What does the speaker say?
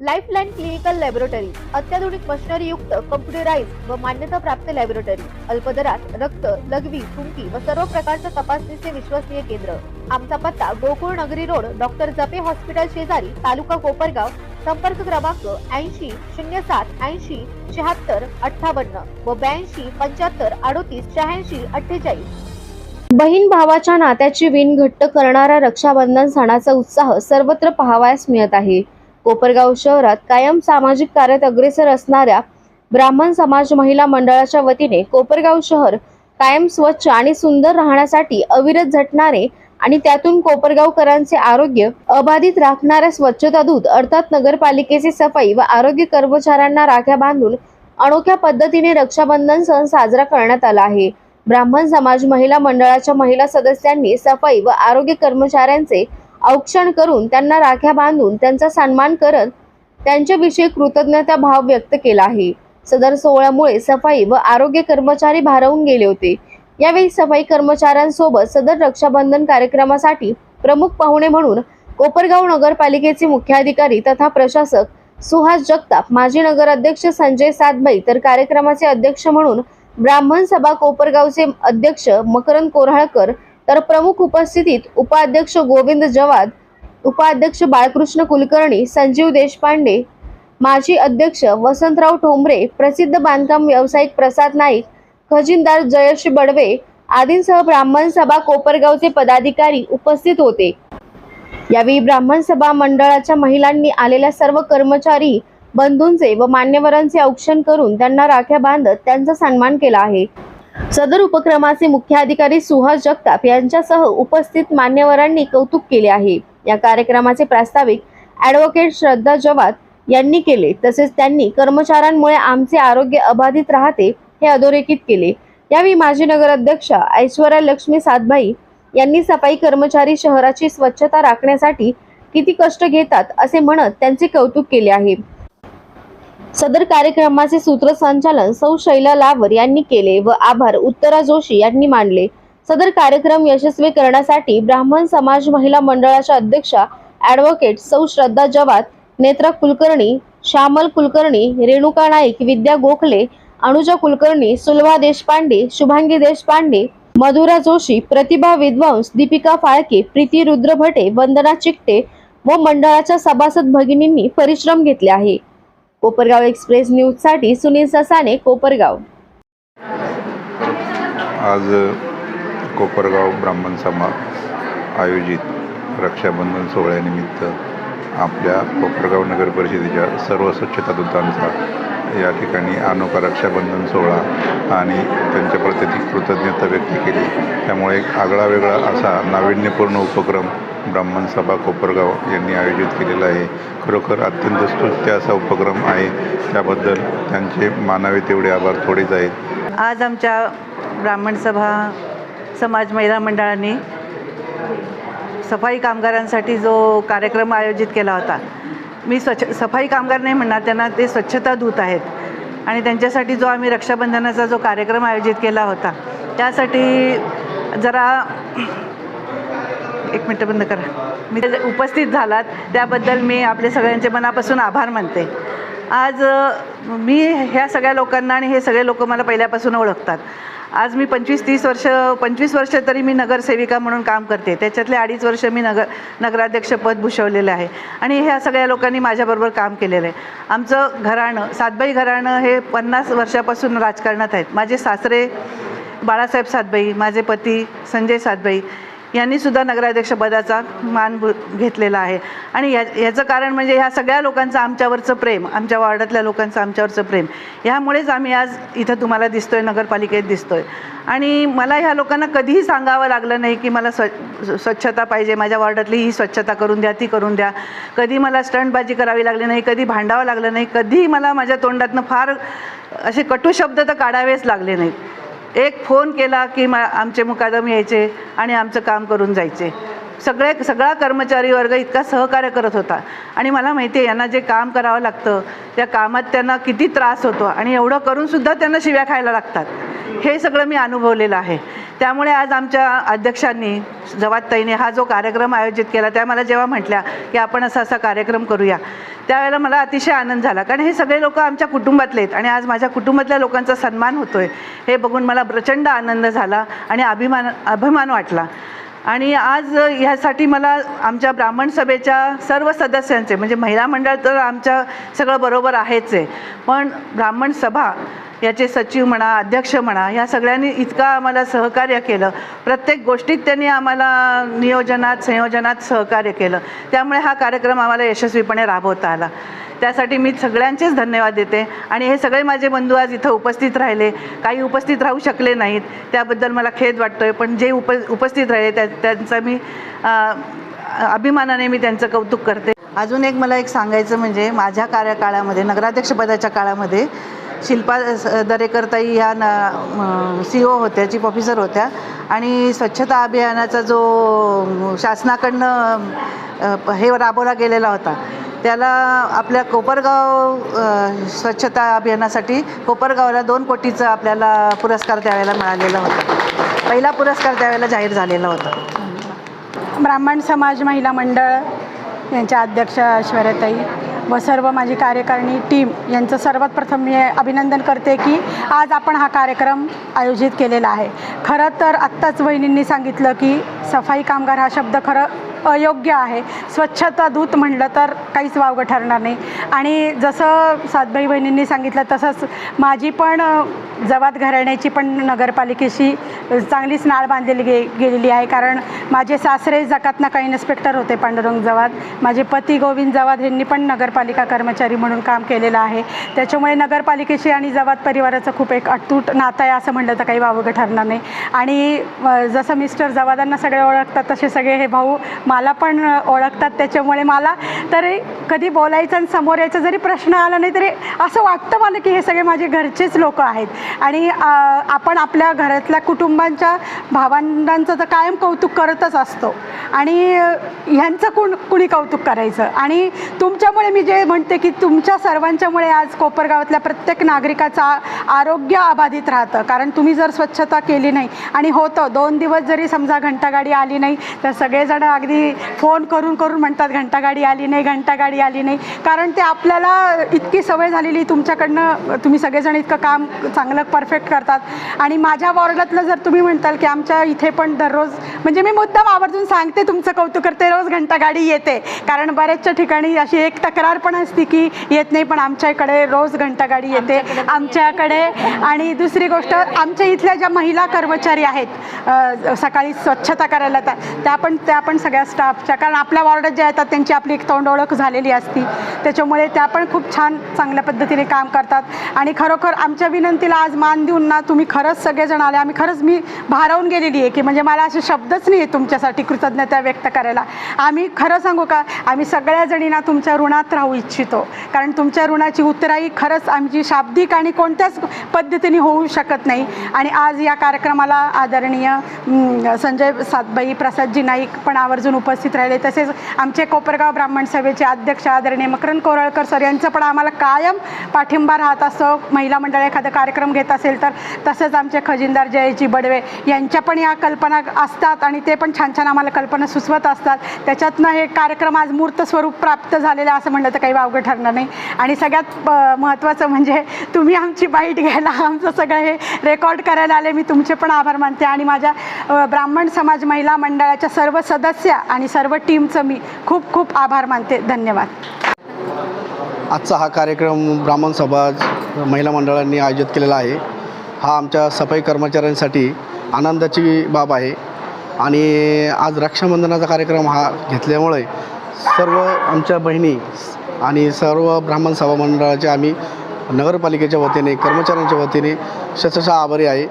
Lifeline clinical laboratory अत्याधुनिक machinery युक्त computerise व मान्यता प्राप्त लॅबोरेटरी अल्पदरात रक्त लघवी थुंकी व सर्व प्रकारच्या तपासणीचे विश्वसनीय केंद्र. आमचा पत्ता गोकुळ नगरी रोड डॉक्टर जपे हॉस्पिटल शेजारी तालुका कोपरगाव संपर्क क्रमांक ऐंशी शून्य सात ऐंशी शहात्तर अठ्ठावन्न व ब्याऐंशी पंच्याहत्तर अडोतीस शहाऐंशी अठ्ठेचाळीस. बहीण भावाच्या नात्याची विण घट्ट करणारा रक्षाबंधन सणाचा उत्साह सर्वत्र पाहावयास मिळत आहे. कोपरगाव शहरात कायम सामाजिक कार्यात अग्रेसर असणाऱ्या ब्राह्मण समाज महिला मंडळाच्या वतीने कोपरगाव शहर कायम स्वच्छ आणि सुंदर राहण्यासाठी अविरत झटणारे आणि त्यातून कोपरगावकरांचे आरोग्य अबाधित राखणाऱ्या स्वच्छता दूत अर्थात नगरपालिकेचे सफाई व आरोग्य कर्मचाऱ्यांना राख्या बांधून अनोख्या पद्धतीने रक्षाबंधन सण साजरा करण्यात आला आहे. ब्राह्मण समाज महिला मंडळाच्या महिला सदस्यांनी सफाई व आरोग्य कर्मचाऱ्यांचे औक्षण करून त्यांना राख्या बांधून त्यांचा सन्मान करत त्यांच्याविषयी कृतज्ञता भाव व्यक्त केला आहे. सदर सोहळ्यामुळे सफाई व आरोग्य कर्मचारी भारावून गेले होते. यावेळी सफाई कर्मचाऱ्यांसोबत सदर रक्षाबंधन कार्यक्रमासाठी प्रमुख पाहुणे म्हणून कोपरगाव नगरपालिकेचे मुख्याधिकारी तथा प्रशासक सुहास जगताप माजी नगराध्यक्ष संजय सातबाई तर कार्यक्रमाचे अध्यक्ष म्हणून ब्राह्मण सभा कोपरगावचे अध्यक्ष मकरंद कोराळकर तर प्रमुख उपस्थितीत उपाध्यक्ष गोविंद जवाद उपाध्यक्ष बाळकृष्ण कुलकर्णी संजीव देशपांडे माजी अध्यक्ष वसंतराव ठोंबरे प्रसिद्ध बांधकाम व्यावसायिक प्रसाद नाईक खजिनदार जयश्री बडवे आदींसह ब्राह्मण सभा कोपरगावचे पदाधिकारी उपस्थित होते. यावेळी ब्राह्मण सभा मंडळाच्या महिलांनी आलेल्या सर्व कर्मचारी बंधूंचे व मान्यवरांचे औक्षण करून त्यांना राख्या बांधत त्यांचा सन्मान केला आहे. सदर उपक्रमाचे मुख्य अधिकारी सुहास जगताप यांच्यासह उपस्थित मान्यवरांनी कौतुक केले आहे. या कार्यक्रमाचे प्रास्ताविक ॲडव्होकेट श्रद्धा जवाद यांनी केले. तसेच त्यांनी कर्मचाऱ्यांमुळे आमचे आरोग्य अबाधित राहते हे अधोरेखित केले. यावेळी माजी नगराध्यक्षा ऐश्वर्या लक्ष्मी सातभाई यांनी सफाई कर्मचारी शहराची स्वच्छता राखण्यासाठी किती कष्ट घेतात असे म्हणत त्यांचे कौतुक केले आहे. सदर कार्यक्रमाचे सूत्रसंचालन सौ शैला लावर यांनी केले व आभार उत्तरा जोशी यांनी मानले. सदर कार्यक्रम यशस्वी करण्यासाठी ब्राह्मण समाज महिला मंडळाच्या अध्यक्षा ॲडव्होकेट सौ श्रद्धा जवात नेत्रा कुलकर्णी श्यामल कुलकर्णी रेणुका नाईक विद्या गोखले अनुजा कुलकर्णी सुलभा देशपांडे शुभांगी देशपांडे मधुरा जोशी प्रतिभा विद्वांस दीपिका फाळके प्रीती रुद्रभटे वंदना चिकटे व मंडळाच्या सभासद भगिनींनी परिश्रम घेतले आहे. कोपरगाव एक्सप्रेस न्यूजसाठी सुनील ससाने कोपरगाव. आज कोपरगाव ब्राह्मण समाज आयोजित रक्षाबंधन सोहळ्यानिमित्त आपल्या कोपरगाव नगर परिषदेच्या सर्व स्वच्छता दूतांचा या ठिकाणी अनोखा रक्षाबंधन सोहळा आणि त्यांच्या प्रत्येक कृतज्ञता व्यक्त केली. त्यामुळे एक आगळा वेगळा असा नाविन्यपूर्ण उपक्रम ब्राह्मण सभा कोपरगाव यांनी आयोजित केलेला आहे. खरोखर अत्यंत स्तुत्य असा उपक्रम आहे. त्याबद्दल त्यांचे मानावे तेवढे आभार थोडेच आहेत आज आमच्या ब्राह्मण सभा समाज महिला मंडळाने सफाई कामगारांसाठी जो कार्यक्रम आयोजित केला होता मी स्वच्छ सफाई कामगार नाही म्हणणार त्यांना ते स्वच्छता दूत आहेत. आणि त्यांच्यासाठी जो आम्ही रक्षाबंधनाचा जो कार्यक्रम आयोजित केला होता त्यासाठी जरा एक मिनटं बंद करा. मी उपस्थित झालात त्याबद्दल मी आपले सगळ्यांचे मनापासून आभार मानते. आज मी ह्या सगळ्या लोकांना आणि हे सगळे लोक मला पहिल्यापासून ओळखतात. आज मी पंचवीस तीस वर्ष पंचवीस वर्ष तरी मी नगरसेविका म्हणून काम करते. त्याच्यातले अडीच वर्ष मी नगर नगराध्यक्षपद भूषवलेलं आहे. आणि ह्या सगळ्या लोकांनी माझ्याबरोबर काम केलेलं आहे. आमचं घराणं सातबाई घराणं हे पन्नास वर्षापासून राजकारणात आहेत. माझे सासरे बाळासाहेब सातबाई माझे पती संजय सातबाई यांनीसुद्धा नगराध्यक्षपदाचा मान घेतलेला आहे. आणि या याचं कारण म्हणजे ह्या सगळ्या लोकांचं आमच्यावरचं प्रेम आमच्या वार्डातल्या लोकांचं आमच्यावरचं प्रेम. ह्यामुळेच आम्ही आज इथं तुम्हाला दिसतोय नगरपालिकेत दिसतोय. आणि मला ह्या लोकांना कधीही सांगावं लागलं नाही की मला स्व स्वच्छता पाहिजे माझ्या वार्डातली ही स्वच्छता करून द्या ती करून द्या. कधी मला स्टंटबाजी करावी लागली नाही कधी भांडावं लागलं नाही कधीही मला माझ्या तोंडातनं फार असे कटू शब्द तर काढावेच लागले नाहीत. एक फोन केला की मा आमचे मुकादम यायचे आणि आमचं काम करून जायचे. सगळे सगळा कर्मचारी वर्ग इतका सहकार्य करत होता. आणि मला माहिती आहे यांना जे काम करावं लागतं त्या कामात त्यांना किती त्रास होतो आणि एवढं करूनसुद्धा त्यांना शिव्या खायला लागतात. हे सगळं मी अनुभवलेलं आहे. त्यामुळे आज आमच्या अध्यक्षांनी जवातताईने हा जो कार्यक्रम आयोजित केला त्या मला जेव्हा म्हटल्या की आपण असा असा कार्यक्रम करूया त्यावेळेला मला अतिशय आनंद झाला. कारण हे सगळे लोक आमच्या कुटुंबातले आहेत आणि आज माझ्या कुटुंबातल्या लोकांचा सन्मान होतो आहे हे बघून मला प्रचंड आनंद झाला आणि अभिमान अभिमान वाटला. आणि आज ह्यासाठी मला आमच्या ब्राह्मण सभेच्या सर्व सदस्यांचे म्हणजे महिला मंडळ तर आमच्या सगळं बरोबर आहेच आहे पण ब्राह्मण सभा याचे सचिव म्हणा अध्यक्ष म्हणा ह्या सगळ्यांनी इतका आम्हाला सहकार्य केलं. प्रत्येक गोष्टीत त्यांनी आम्हाला नियोजनात संयोजनात सहकार्य केलं. त्यामुळे हा कार्यक्रम आम्हाला यशस्वीपणे राबवता आला. त्यासाठी मी सगळ्यांचेच धन्यवाद देते. आणि हे सगळे माझे बंधू आज इथं उपस्थित राहिले. काही उपस्थित राहू शकले नाहीत. त्याबद्दल मला खेद वाटतो आहे पण जे उप उपस्थित राहिले त्या त्यांचा मी अभिमानाने मी त्यांचं कौतुक करते. अजून एक मला एक सांगायचं म्हणजे माझ्या कार्यकाळामध्ये नगराध्यक्षपदाच्या काळामध्ये शिल्पा स- दरेकरताई ह्या न सी ओ होत्या चीफ ऑफिसर होत्या. आणि स्वच्छता अभियानाचा जो शासनाकडनं हे राबवला गेलेला होता. त्याला आपल्या कोपरगाव स्वच्छता अभियानासाठी कोपरगावला दोन कोटीचा आपल्याला पुरस्कार त्यावेळेला मिळालेला होता. पहिला पुरस्कार त्यावेळेला जाहीर झालेला होता. ब्राह्मण समाज महिला मंडळ यांच्या अध्यक्ष ऐश्वर्याताई व सर्व माझी कार्यकारिणी टीम यांचं सर्वात प्रथम मी अभिनंदन करते की आज आपण हा कार्यक्रम आयोजित केलेला आहे. खरं तर आत्ताच वहिनींनी सांगितलं की सफाई कामगार हा शब्द खरं अयोग्य आहे. स्वच्छता दूत म्हणलं तर काहीच वावगं ठरणार नाही. आणि जसं सातबाई बहिणींनी सांगितलं तसंच माझी पण जवात घराण्याची पण नगरपालिकेशी चांगलीच नाळ बांधलेली गे गेलेली आहे. कारण माझे सासरे जकातनं काही इन्स्पेक्टर होते पांडुरंग जवात माझे पती गोविंद जवाद यांनी पण नगरपालिका कर्मचारी म्हणून काम केलेलं आहे. त्याच्यामुळे नगरपालिकेशी आणि जवात परिवाराचं खूप एक अटतूट नातं आहे असं म्हणलं तर काही वावगं ठरणार नाही. आणि जसं मिस्टर जवादांना सगळे ओळखतात तसे सगळे हे भाऊ मला पण ओळखतात त्याच्यामुळे मला तरी कधी बोलायचं आणि समोर यायचा जरी प्रश्न आला नाही तरी असं वाटतं मला की हे सगळे माझे घरचेच लोक आहेत. आणि आपण आपल्या घरातल्या कुटुंबांच्या भावंडांचं तर कायम कौतुक करतच असतो. आणि ह्यांचं कुण कुणी कौतुक करायचं? आणि तुमच्यामुळे मी जे म्हणते की तुमच्या सर्वांच्यामुळे आज कोपरगावातल्या प्रत्येक नागरिकाचं आरोग्य अबाधित राहतं. कारण तुम्ही जर स्वच्छता केली नाही आणि होतं दोन दिवस जरी समजा घंटागाडी आली नाही तर सगळेजण अगदी फोन करून करून म्हणतात घंटागाडी आली नाही घंटागाडी आली नाही. कारण ते आपल्याला इतकी सवय झालेली तुमच्याकडनं तुम्ही सगळेजण इतकं काम चांगलं परफेक्ट करतात. आणि माझ्या वॉर्डातलं जर तुम्ही म्हणताल की आमच्या इथे पण दररोज म्हणजे मी मुद्दाम आवर्जून सांगते तुमचं कौतुक करते रोज घंटागाडी येते. कारण बऱ्याचशा ठिकाणी अशी एक तक्रार पण असते की येत नाही पण आमच्याकडे रोज घंटागाडी येते. आमच्याकडे आणि दुसरी गोष्ट आमच्या इथल्या ज्या महिला कर्मचारी आहेत सकाळी स्वच्छता करायला त्या पण त्या पण सगळ्या स्टाफच्या कारण आपल्या वॉर्डात ज्या येतात त्यांची आपली एक तोंड ओळख झालेली असती. त्याच्यामुळे त्या पण खूप छान चांगल्या पद्धतीने काम करतात. आणि खरोखर आमच्या विनंतीला आज मान देऊन ना तुम्ही खरंच सगळेजण आले. आम्ही खरंच मी भारावून गेलेली आहे की म्हणजे मला असे शब्दच नाही आहे तुमच्यासाठी कृतज्ञता व्यक्त करायला. आम्ही खरं सांगू का? आम्ही सगळ्या जणींना तुमच्या ऋणात राहू इच्छितो. कारण तुमच्या ऋणाची उतराई खरंच आमची शाब्दिक आणि कोणत्याच पद्धतीने होऊ शकत नाही. आणि आज या कार्यक्रमाला आदरणीय संजय सातबाई प्रसादजी नाईक पण आवर्जून उपस्थित राहिले. तसेच आमचे कोपरगाव ब्राह्मण सभेचे अध्यक्ष आदरणीय मकरंद कोरळकर सर यांचं पण आम्हाला कायम पाठिंबा राहत असतो महिला मंडळ एखादा कार्यक्रम घेत असेल तर तसंच आमचे खजिनदार जयजी बडवे यांच्या पण या कल्पना असतात आणि ते पण छान छान आम्हाला कल्पना सुचवत असतात. त्याच्यातनं हे कार्यक्रम आज मूर्त स्वरूप प्राप्त झालेलं असं म्हणलं तर काही वावगं ठरणार नाही. आणि सगळ्यात महत्त्वाचं म्हणजे तुम्ही आमची बाईट घ्यायला आमचं सगळं हे रेकॉर्ड करायला आले. मी तुमचे पण आभार मानते आणि माझ्या ब्राह्मण समाज महिला मंडळाच्या सर्व सदस्य आणि सर्व टीमचं मी खूप खूप आभार मानते. धन्यवाद. आजचा हा कार्यक्रम ब्राह्मण समाज महिला मंडळांनी आयोजित केलेला आहे. हा आमच्या सफाई कर्मचाऱ्यांसाठी आनंदाची बाब आहे. आणि आज रक्षाबंधनाचा कार्यक्रम हा घेतल्यामुळे सर्व आमच्या बहिणी आणि सर्व ब्राह्मण सभा मंडळाचे आम्ही नगरपालिकेच्या वतीने कर्मचाऱ्यांच्या वतीने शतशः आभारी आहे.